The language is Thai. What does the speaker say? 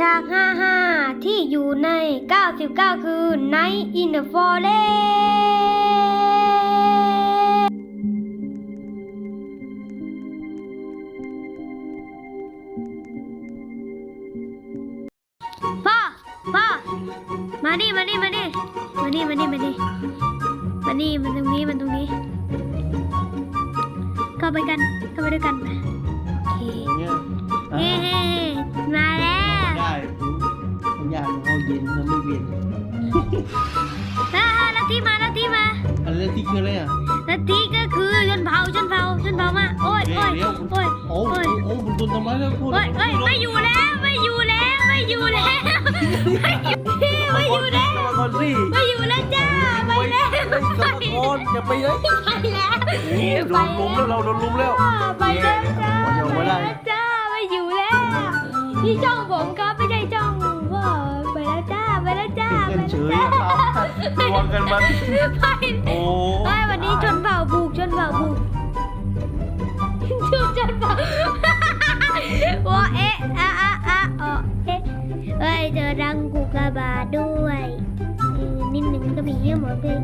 ฉาก 55 ที่อยู่ใน 99 คืน Night in the Forest พ่อ พ่อ มาดิมาดิมาดิมาดิมาดิมาดิมาดิมันตรงนี้มันตรงนี้เข้าไปกันเข้าไปด้วยกันโอเคเฮ้ เอาเย็นแล้วไม่เย็นฮ่าลัทธิมาลัทธิมาอะไรที่คืออะไรอะลัทธิก็คือชนเผ่าชนเผ่าชนเผ่ามาโอ้ยโอ้ยโอ้โอ้ยโอ้โอ้ยโอ้คุณตุนทำไมแล้วพูดโอ้ยโอ้ยไม่อยู่แล้วไม่อยู่แล้วไม่อยู่แล้วไม่อยู่แล้วกรรมกรสิไม่อยู่แล้วจ้าไปแล้วเฮ้ยกรรมกรอย่าไปเลยไปแล้วนี่โดนลุมแล้วเราโดนลุมแล้วไปแล้วจ้าไปแล้วจ้าไม่อยู่แล้วนี่ช่องผมค วงกันมัน ไปโอ้ไปวันนี้ชนเผ่าบุกชนเผ่าบุกชนชนเผ่าโอเอ๊ะอะอะอะอ๋อเอ๊ะเฮ้ยเจอดังกุกกาบาดด้วยเออนิดหนึ่งก็มีเยอะหมดเลย